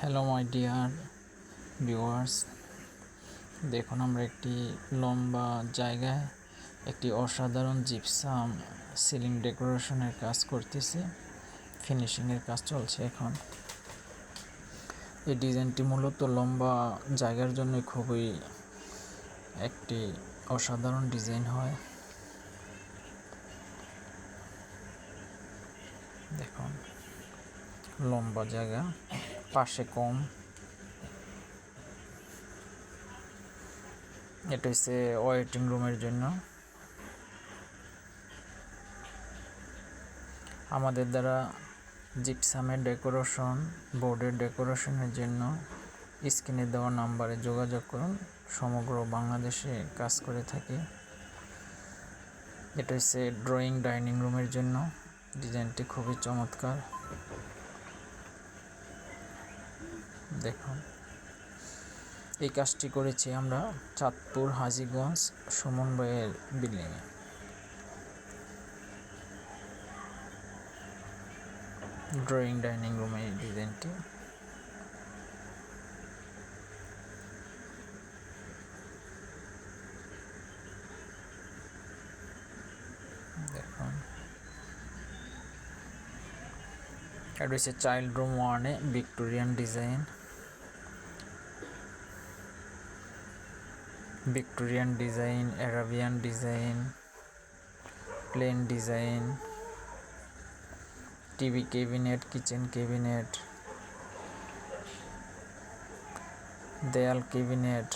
Hello my dear viewers দেখুন, আমরা একটি লম্বা জায়গায় একটি অসাধারণ জিপসাম সিলিং ডেকোরেশনের কাজ করতেছি। ফিনিশিংয়ের কাজ চলছে এখন। এই ডিজাইনটি মূলত লম্বা জায়গার জন্য খুবই একটি অসাধারণ ডিজাইন হয়। দেখুন, লম্বা জায়গা। পাশে কম। এটা হচ্ছে ওয়েটিং রুমের জন্য। আমাদের দ্বারা জিপসামের ডেকোরেশন বোর্ডের ডেকোরেশনের জন্য স্ক্রিনে দেওয়া নাম্বারে যোগাযোগ করুন। সমগ্র বাংলাদেশে কাজ করে থাকি। এটা হচ্ছে ড্রয়িং ডাইনিং রুমের জন্য। ডিজাইনটি খুবই চমৎকার। দেখুন। এই কাজটি করেছি আমরা চাঁদপুর হাজিগঞ্জ সুমন ভাইয়ের বিল্ডিংয়ে ড্রয়িং ডাইনিং রুমে এই ডিজাইনটি দেখুন। এটা চাইল্ড রুম ওয়ানে Victorian design Victorian design, Arabian design, plain design, TV cabinet, kitchen cabinet, দেয়াল ক্যাবিনেট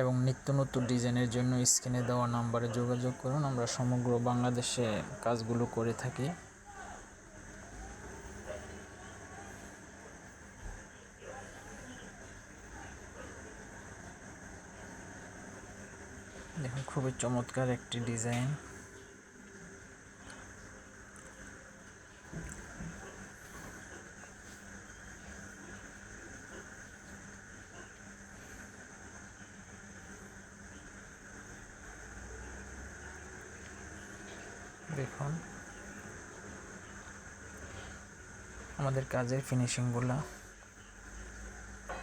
এবং নিত্য নতুন ডিজাইনের জন্য স্ক্রিনে দেওয়া নাম্বারে যোগাযোগ করুন। আমরা সমগ্র বাংলাদেশে কাজগুলো করে থাকি। দেখুন খুবই চমৎকার একটি ডিজাইন। দেখুন আমাদের কাজের ফিনিশিংগুলো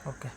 ওকে